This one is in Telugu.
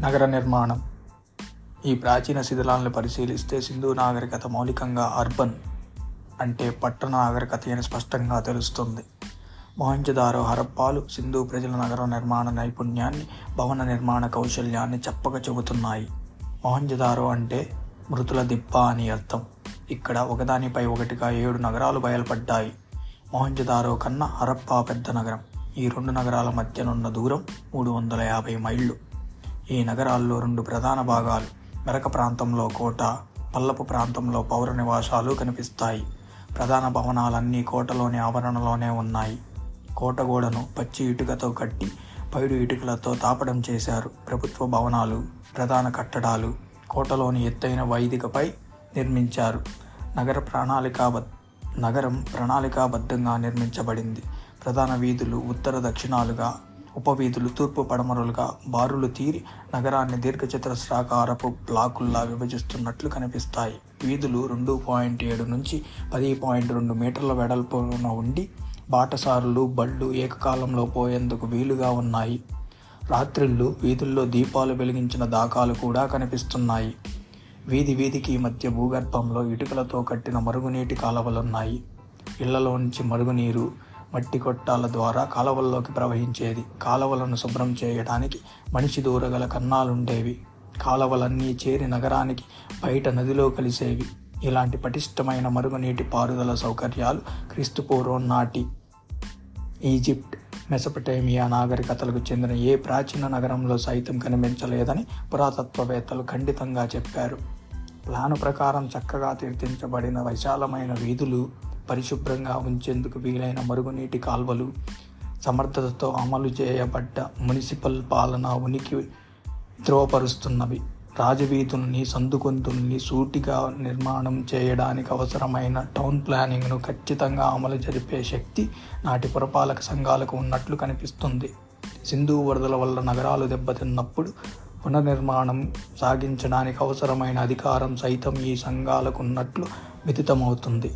నగర నిర్మాణం. ఈ ప్రాచీన శిథిలాలను పరిశీలిస్తే సింధు నాగరికత మౌలికంగా అర్బన్ అంటే పట్టణ నాగరికత అని స్పష్టంగా తెలుస్తుంది. మొహంజదారో హరప్పాలు సింధు ప్రజల నగర నిర్మాణ నైపుణ్యాన్ని భవన నిర్మాణ కౌశల్యాన్ని చెప్పక చెబుతున్నాయి. మొహంజదారో అంటే మృతుల దిబ్బ అని అర్థం. ఇక్కడ ఒకదానిపై ఒకటిగా ఏడు నగరాలు బయలుపడ్డాయి. మొహంజదారో కన్నా హరప్పా పెద్ద నగరం. ఈ రెండు నగరాల మధ్యనున్న దూరం మూడు వందల యాభై మైళ్ళు. ఈ నగరాల్లో రెండు ప్రధాన భాగాలు. మెరక ప్రాంతంలో కోట పల్లపు ప్రాంతంలో పౌర నివాసాలు కనిపిస్తాయి. ప్రధాన భవనాలన్నీ కోటలోని ఆవరణలోనే ఉన్నాయి. కోట గోడను పచ్చి ఇటుకతో కట్టి పైడు ఇటుకలతో తాపడం చేశారు ప్రభుత్వ భవనాలు ప్రధాన కట్టడాలు. కోటలోని ఎత్తైన వైదికపై నిర్మించారు. నగర ప్రణాళికాబద్ నగరం ప్రణాళికాబద్ధంగా నిర్మించబడింది. ప్రధాన వీధులు ఉత్తర దక్షిణాలుగా ఉపవీధులు తూర్పు పడమరులుగా బారులు తీరి నగరాన్ని దీర్ఘచతురస్రాకారపు బ్లాకుల్లా విభజిస్తున్నట్లు కనిపిస్తాయి. వీధులు రెండు పాయింట్ ఏడు నుంచి పది పాయింట్ రెండు మీటర్ల వెడల్పున ఉండి బాటసారులు బళ్ళు ఏకకాలంలో పోయేందుకు వీలుగా ఉన్నాయి. రాత్రిళ్ళు వీధుల్లో దీపాలు వెలిగించిన దాఖాలు కూడా కనిపిస్తున్నాయి. వీధి వీధికి మధ్య భూగర్భంలో ఇటుకలతో కట్టిన మరుగునీటి కాలువలున్నాయి. ఇళ్ళలోంచి మరుగునీరు మట్టి కొట్టాల ద్వారా కాలవల్లోకి ప్రవహించేది. కాలువలను శుభ్రం చేయడానికి మనిషి దూరగల కన్నాలుండేవి. కాలువలన్నీ చేరి నగరానికి బయట నదిలో కలిసేవి. ఇలాంటి పటిష్టమైన మరుగునీటి పారుదల సౌకర్యాలు క్రీస్తుపూర్వం నాటి. ఈజిప్ట్ మెసపటేమియా నాగరికతలకు చెందిన ఏ ప్రాచీన నగరంలో సైతం కనిపించలేదని పురాతత్వవేత్తలు ఖండితంగా చెప్పారు. ప్లాను ప్రకారం చక్కగా తీర్థించబడిన విశాలమైన వీధులు పరిశుభ్రంగా ఉంచేందుకు వీలైన మరుగునీటి కాల్వలు సమర్థతతో అమలు చేయబడ్డ మున్సిపల్ పాలన ఉనికి ధృవపరుస్తున్నవి రాజవీధుల్ని సందుకొంతుల్ని సూటిగా నిర్మాణం చేయడానికి అవసరమైన టౌన్ ప్లానింగ్ను ఖచ్చితంగా అమలు జరిపే శక్తి నాటి పురపాలక సంఘాలకు ఉన్నట్లు కనిపిస్తుంది. సింధు వరదల వల్ల నగరాలు దెబ్బతిన్నప్పుడు పునర్నిర్మాణం సాగించడానికి అవసరమైన అధికారం సైతం ఈ సంఘాలకు ఉన్నట్లు విదితమవుతుంది